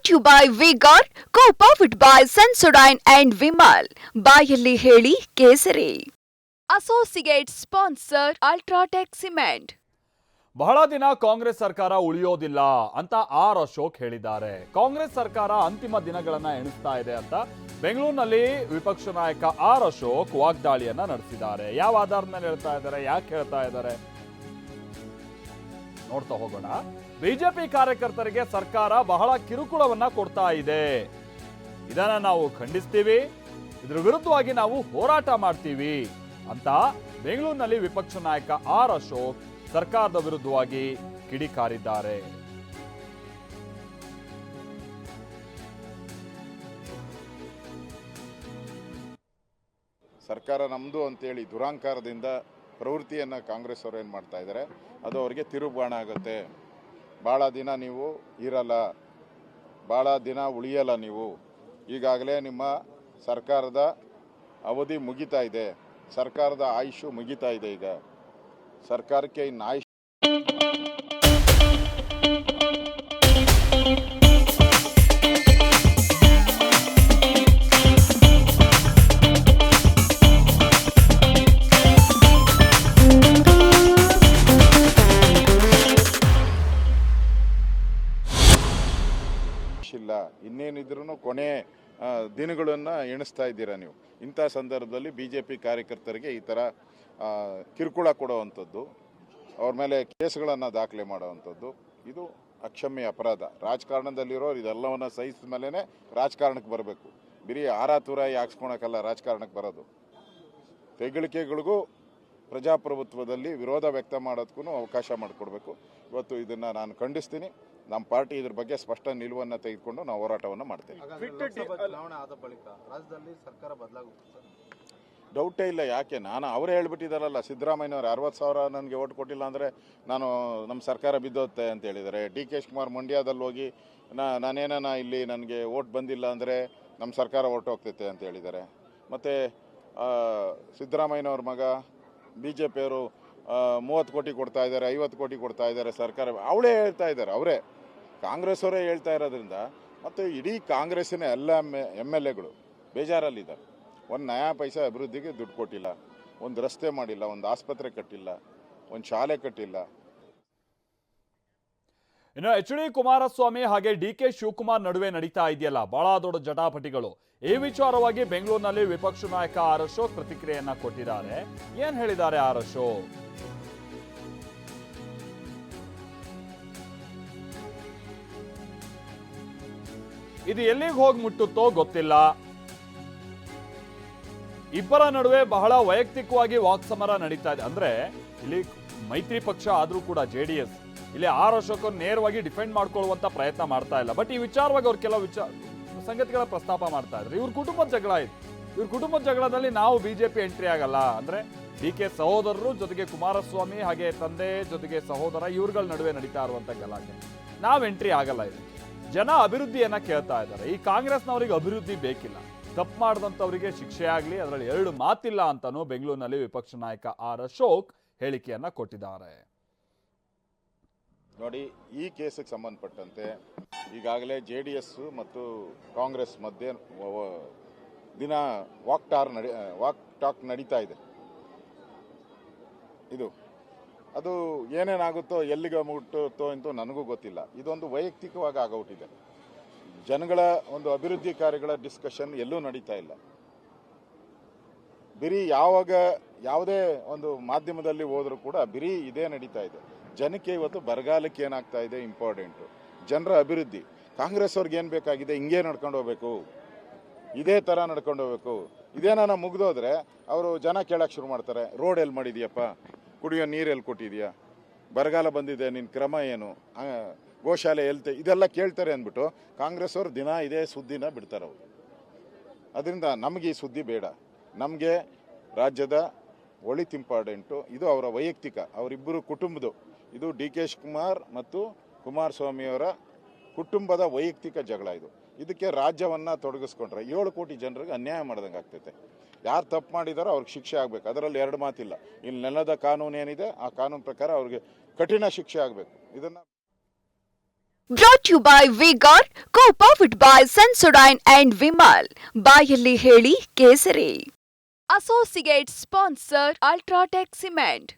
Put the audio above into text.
Brought you by vigour co powered by Sensodyne and Vimal ಬಾಯಲ್ಲಿ ಹೇಳಿ ಕೇಸರಿ. Associate sponsor UltraTech cement ಬಹಳ ದಿನ ಕಾಂಗ್ರೆಸ್ ಸರ್ಕಾರ ಉಳಿಯೋದಿಲ್ಲ ಅಂತ ಆರ್ ಅಶೋಕ್ ಹೇಳಿದ್ದಾರೆ. ಕಾಂಗ್ರೆಸ್ ಸರ್ಕಾರ ಅಂತಿಮ ದಿನಗಳನ್ನ ಎಣಿಸ್ತಾ ಇದೆ ಅಂತ ಬೆಂಗಳೂರಿನಲ್ಲಿ ವಿಪಕ್ಷ ನಾಯಕ ಆರ್ ಅಶೋಕ್ ವಾಗ್ದಾಳಿಯನ್ನ ನಡೆಸಿದ್ದಾರೆ. ಯಾವ ಆಧಾರದ ಮೇಲೆ ಹೇಳ್ತಾ ಇದ್ದಾರೆ, ಯಾಕೆ ಹೇಳ್ತಾ ಇದ್ದಾರೆ? ನೋಡ್ತಾ ಹೋಗೋಣ. ಬಿಜೆಪಿ ಕಾರ್ಯಕರ್ತರಿಗೆ ಸರ್ಕಾರ ಬಹಳ ಕಿರುಕುಳವನ್ನ ಕೊಡ್ತಾ ಇದೆ. ಇದನ್ನ ನಾವು ಖಂಡಿಸ್ತೀವಿ. ಇದ್ರ ವಿರುದ್ಧವಾಗಿ ನಾವು ಹೋರಾಟ ಮಾಡ್ತೀವಿ ಅಂತ ಬೆಂಗಳೂರಿನಲ್ಲಿ ವಿಪಕ್ಷ ನಾಯಕ ಆರ್ ಅಶೋಕ್ ಸರ್ಕಾರದ ವಿರುದ್ಧವಾಗಿ ಕಿಡಿಕಾರಿದ್ದಾರೆ. ಸರ್ಕಾರ ನಮ್ಮದು ಅಂತೇಳಿ ದುರಾಂಕಾರದಿಂದ ಪ್ರವೃತ್ತಿಯನ್ನು ಕಾಂಗ್ರೆಸ್ ಅವರು ಏನು ಮಾಡ್ತಾ ಇದ್ದಾರೆ ಅದು ಅವರಿಗೆ ತಿರುಬಾಣ ಆಗುತ್ತೆ. ಭಾಳ ದಿನ ನೀವು ಇರಲ್ಲ ಭಾಳ ದಿನ ಉಳಿಯಲ್ಲ ನೀವು. ಈಗಾಗಲೇ ನಿಮ್ಮ ಸರ್ಕಾರದ ಅವಧಿ ಮುಗಿತಾ ಇದೆ. ಸರ್ಕಾರದ ಆಯುಷು ಮುಗಿತಾ ಇದೆ ಈಗ. ಸರ್ಕಾರಕ್ಕೆ ಇನ್ನು ಇಲ್ಲ. ಇನ್ನೇನಿದ್ರೂ ಕೊನೆ ದಿನಗಳನ್ನು ಎಣಿಸ್ತಾ ಇದ್ದೀರಾ ನೀವು. ಇಂಥ ಸಂದರ್ಭದಲ್ಲಿ ಬಿ ಜೆ ಪಿ ಕಾರ್ಯಕರ್ತರಿಗೆ ಈ ಥರ ಕಿರುಕುಳ ಕೊಡುವಂಥದ್ದು, ಅವ್ರ ಮೇಲೆ ಕೇಸ್ಗಳನ್ನು ದಾಖಲೆ ಮಾಡುವಂಥದ್ದು, ಇದು ಅಕ್ಷಮ್ಯ ಅಪರಾಧ. ರಾಜಕಾರಣದಲ್ಲಿರೋರು ಇದೆಲ್ಲವನ್ನು ಸಹಿಸಿದ ಮೇಲೇ ರಾಜಕಾರಣಕ್ಕೆ ಬರಬೇಕು. ಬರೀ ಆರಾತುರಾಯಿ ಹಾಕ್ಸ್ಕೊಳಕ್ಕಲ್ಲ ರಾಜಕಾರಣಕ್ಕೆ ಬರೋದು. ತೆಗಳಿಕೆಗಳಿಗೂ ಪ್ರಜಾಪ್ರಭುತ್ವದಲ್ಲಿ ವಿರೋಧ ವ್ಯಕ್ತ ಮಾಡೋದಕ್ಕೂ ಅವಕಾಶ ಮಾಡಿಕೊಡ್ಬೇಕು. ಇವತ್ತು ಇದನ್ನು ನಾನು ಖಂಡಿಸ್ತೀನಿ. ನಮ್ಮ ಪಾರ್ಟಿ ಇದ್ರ ಬಗ್ಗೆ ಸ್ಪಷ್ಟ ನಿಲುವನ್ನು ತೆಗೆದುಕೊಂಡು ನಾವು ಹೋರಾಟವನ್ನು ಮಾಡ್ತೇವೆ. ಹಾಗಾದ್ರೆ ಲೋಕಸಭಾ ಚುನಾವಣೆ ಆದ ಬಳಿಕ ರಾಜ್ಯದಲ್ಲಿ ಸರ್ಕಾರ ಬದಲಾಗುತ್ತೆ ಡೌಟೇ ಇಲ್ಲ ಯಾಕೆ? ನಾನು ಅವರೇ ಹೇಳ್ಬಿಟ್ಟಿದ್ದಾರಲ್ಲ ಸಿದ್ದರಾಮಯ್ಯವ್ರು ಅರವತ್ತು ಸಾವಿರ ನನಗೆ ಓಟ್ ಕೊಟ್ಟಿಲ್ಲ ಅಂದರೆ ನಾನು ನಮ್ಮ ಸರ್ಕಾರ ಬಿದ್ದೋತ್ತೆ ಅಂತ ಹೇಳಿದ್ದಾರೆ ಡಿ ಕೆ ಶಿವಕುಮಾರ್ ಮಂಡ್ಯದಲ್ಲಿ ಹೋಗಿ ನಾ ನಾನೇನ ಇಲ್ಲಿ ನನಗೆ ಓಟ್ ಬಂದಿಲ್ಲ ಅಂದರೆ ನಮ್ಮ ಸರ್ಕಾರ ಓಟ್ ಹೋಗ್ತೈತೆ ಅಂತ ಹೇಳಿದ್ದಾರೆ ಮತ್ತು ಸಿದ್ದರಾಮಯ್ಯನವ್ರ ಮಗ ಬಿ ಜೆ ಪಿಯವರು ಮೂವತ್ತು ಕೋಟಿ ಕೊಡ್ತಾ ಇದ್ದಾರೆ ಐವತ್ತು ಕೋಟಿ ಕೊಡ್ತಾ ಇದ್ದಾರೆ ಸರ್ಕಾರ. ಅವಳೇ ಹೇಳ್ತಾ ಇದ್ದಾರೆ ಅವರೇ. ಕಾಂಗ್ರೆಸ್ ಅವರೇ ಹೇಳ್ತಾ ಇರೋದ್ರಿಂದ ಮತ್ತು ಇಡೀ ಕಾಂಗ್ರೆಸ್ಸಿನ ಎಲ್ಲ ಎಂ ಎಲ್ ಎಗಳು ಬೇಜಾರಲ್ಲಿದ್ದಾರೆ. ಒಂದು ನಯಾ ಪೈಸಾ ಅಭಿವೃದ್ಧಿಗೆ ದುಡ್ಡು ಕೊಟ್ಟಿಲ್ಲ, ಒಂದು ರಸ್ತೆ ಮಾಡಿಲ್ಲ, ಒಂದು ಆಸ್ಪತ್ರೆ ಕಟ್ಟಿಲ್ಲ, ಒಂದು ಶಾಲೆ ಕಟ್ಟಿಲ್ಲ. ಇನ್ನು ಎಚ್ ಡಿ ಕುಮಾರಸ್ವಾಮಿ ಹಾಗೆ ಡಿ ಕೆ ಶಿವಕುಮಾರ್ ನಡುವೆ ನಡೀತಾ ಇದೆಯಲ್ಲ, ಬಹಳ ದೊಡ್ಡ ಜಟಾಪಟಿಗಳು. ಈ ವಿಚಾರವಾಗಿ ಬೆಂಗಳೂರಿನಲ್ಲಿ ವಿಪಕ್ಷ ನಾಯಕ ಆರ್ ಅಶೋಕ್ ಪ್ರತಿಕ್ರಿಯೆಯನ್ನ ಕೊಟ್ಟಿದ್ದಾರೆ. ಏನ್ ಹೇಳಿದ್ದಾರೆ ಆರ್ ಅಶೋಕ್ ಇದು ಎಲ್ಲಿಗೆ ಹೋಗಿ ಮುಟ್ಟುತ್ತೋ ಗೊತ್ತಿಲ್ಲ. ಇಬ್ಬರ ನಡುವೆ ಬಹಳ ವೈಯಕ್ತಿಕವಾಗಿ ವಾಕ್ಸಮರ ನಡೀತಾ ಇದೆ. ಅಂದ್ರೆ ಇಲ್ಲಿ ಮೈತ್ರಿ ಪಕ್ಷ ಆದರೂ ಕೂಡ ಜೆ ಡಿ ಎಸ್, ಇಲ್ಲಿ ಆರ್ ಅಶೋಕ್ ನೇರವಾಗಿ ಡಿಫೆಂಡ್ ಮಾಡ್ಕೊಳ್ಳುವಂತ ಪ್ರಯತ್ನ ಮಾಡ್ತಾ ಇಲ್ಲ. ಬಟ್ ಈ ವಿಚಾರವಾಗಿ ಅವ್ರು ಕೆಲವು ವಿಚಾರ ಸಂಗತಿಗಳ ಪ್ರಸ್ತಾಪ ಮಾಡ್ತಾ ಇದ್ರು. ಇವ್ರ ಕುಟುಂಬದ ಜಗಳ ಇದೆ. ಇವ್ರ ಕುಟುಂಬದ ಜಗಳದಲ್ಲಿ ನಾವು ಬಿಜೆಪಿ ಎಂಟ್ರಿ ಆಗಲ್ಲ. ಅಂದ್ರೆ ಡಿ ಕೆ ಸಹೋದರರು ಜೊತೆಗೆ ಕುಮಾರಸ್ವಾಮಿ ಹಾಗೆ ತಂದೆ ಜೊತೆಗೆ ಸಹೋದರ ಇವ್ರಗಳ ನಡುವೆ ನಡೀತಾ ಇರುವಂತ ಗಲಾಟೆ ನಾವು ಎಂಟ್ರಿ ಆಗಲ್ಲ ಇದಕ್ಕೆ. ಜನ ಅಭಿವೃದ್ಧಿಯನ್ನ ಕೇಳ್ತಾ ಇದ್ದಾರೆ. ಈ ಕಾಂಗ್ರೆಸ್ನವರಿಗೆ ಅಭಿವೃದ್ಧಿ ಬೇಕಿಲ್ಲ. ತಪ್ಪು ಮಾಡಿದಂಥವರಿಗೆ ಶಿಕ್ಷೆ ಆಗಲಿ, ಅದರಲ್ಲಿ ಎರಡು ಮಾತಿಲ್ಲ ಅಂತಾನೂ ಬೆಂಗಳೂರಿನಲ್ಲಿ ವಿಪಕ್ಷ ನಾಯಕ ಆರ್ ಅಶೋಕ್ ಹೇಳಿಕೆಯನ್ನ ಕೊಟ್ಟಿದ್ದಾರೆ. ನೋಡಿ, ಈ ಕೇಸಿಗೆ ಸಂಬಂಧಪಟ್ಟಂತೆ ಈಗಾಗಲೇ ಜೆ ಡಿ ಎಸ್ ಮತ್ತು ಕಾಂಗ್ರೆಸ್ ಮಧ್ಯೆ ದಿನ ವಾಕ್ ಟಾರ್ ನಡಿ, ವಾಕ್ ಟಾಕ್ ನಡೀತಾ ಇದೆ. ಇದು ಅದು ಏನೇನಾಗುತ್ತೋ, ಎಲ್ಲಿಗೆ ಮುಟ್ಟುತ್ತೋ ಅಂತೂ ನನಗೂ ಗೊತ್ತಿಲ್ಲ. ಇದೊಂದು ವೈಯಕ್ತಿಕವಾಗಿ ಆಗೋಗ್ಬಿಟ್ಟಿದೆ. ಜನಗಳ ಒಂದು ಅಭಿವೃದ್ಧಿ ಕಾರ್ಯಗಳ ಡಿಸ್ಕಷನ್ ಎಲ್ಲೂ ನಡೀತಾ ಇಲ್ಲ. ಬಿರಿ ಯಾವಾಗ ಯಾವುದೇ ಒಂದು ಮಾಧ್ಯಮದಲ್ಲಿ ಹೋದರೂ ಕೂಡ ಬಿರಿ ಇದೇ ನಡೀತಾ ಇದೆ. ಜನಕ್ಕೆ ಇವತ್ತು ಬರಗಾಲಕ್ಕೆ ಏನಾಗ್ತಾ ಇದೆ ಇಂಪಾರ್ಟೆಂಟು ಜನರ ಅಭಿವೃದ್ಧಿ. ಕಾಂಗ್ರೆಸ್ ಅವ್ರಿಗೆ ಏನು ಬೇಕಾಗಿದೆ, ಹಿಂಗೆ ನಡ್ಕೊಂಡು ಹೋಗ್ಬೇಕು. ಇದೇ ಥರ ನಡ್ಕೊಂಡು ಹೋಗ್ಬೇಕು. ಇದೇನಾನ ಮುಗ್ದೋದ್ರೆ, ಅವರು ಜನ ಕೇಳಕ್ಕೆ ಶುರು ಮಾಡ್ತಾರೆ, ರೋಡ್ ಎಲ್ಲಿ ಮಾಡಿದ್ಯಪ್ಪ? ಕುಡಿಯೋ ನೀರು ಎಲ್ಲಿ ಕೊಟ್ಟಿದೆಯಾ? ಬರಗಾಲ ಬಂದಿದೆ ನಿನ್ನ ಕ್ರಮ ಏನು? ಗೋಶಾಲೆ ಎಲ್ತೆ ಇದೆಲ್ಲ ಕೇಳ್ತಾರೆ ಅಂದ್ಬಿಟ್ಟು ಕಾಂಗ್ರೆಸ್ ಅವರು ದಿನ ಇದೇ ಸುದ್ದಿನ ಬಿಡ್ತಾರೆ ಅವರು. ಅದರಿಂದ ನಮಗೆ ಈ ಸುದ್ದಿ ಬೇಡ. ನಮಗೆ ರಾಜ್ಯದ ಒಳಿತು ಇಂಪಾರ್ಟೆಂಟು ಇದು ಅವರ ವೈಯಕ್ತಿಕ, ಅವರಿಬ್ಬರು ಕುಟುಂಬದ್ದು ಇದು ಡಿ ಕೆ ಶಿವಕುಮಾರ್ ಮತ್ತು ಕುಮಾರಸ್ವಾಮಿಯವರ ಕುಟುಂಬದ ವೈಯಕ್ತಿಕ ಜಗಳ ಇದು. ಇದಕ್ಕೆ ರಾಜ್ಯವನ್ನು ತೊಡಗಿಸ್ಕೊಂಡ್ರೆ ಏಳು ಕೋಟಿ ಜನರಿಗೆ ಅನ್ಯಾಯ ಮಾಡ್ದಂಗೆ ಆಗ್ತೈತೆ ಯಾರು ತಪ್ಪು ಮಾಡಿದಾರೋ ಅವ್ರಿಗೆ ಶಿಕ್ಷೆ ಆಗಬೇಕು. ಅದರಲ್ಲಿ ಎರಡು ಮಾತಿಲ್ಲ. ಇಲ್ಲಿ ನೆಲದ ಕಾನೂನು ಏನಿದೆ, ಆ ಕಾನೂನು ಪ್ರಕಾರ ಅವ್ರಿಗೆ ಕಠಿಣ ಶಿಕ್ಷೆ ಆಗಬೇಕು. ಇದನ್ನು brought you by vigour ಕೋಪವಿಟ್ by Sensodyne and Vimal ಬಾಯಲ್ಲಿ ಹೇಳಿ ಕೇಸರಿ. Associate sponsor UltraTech cement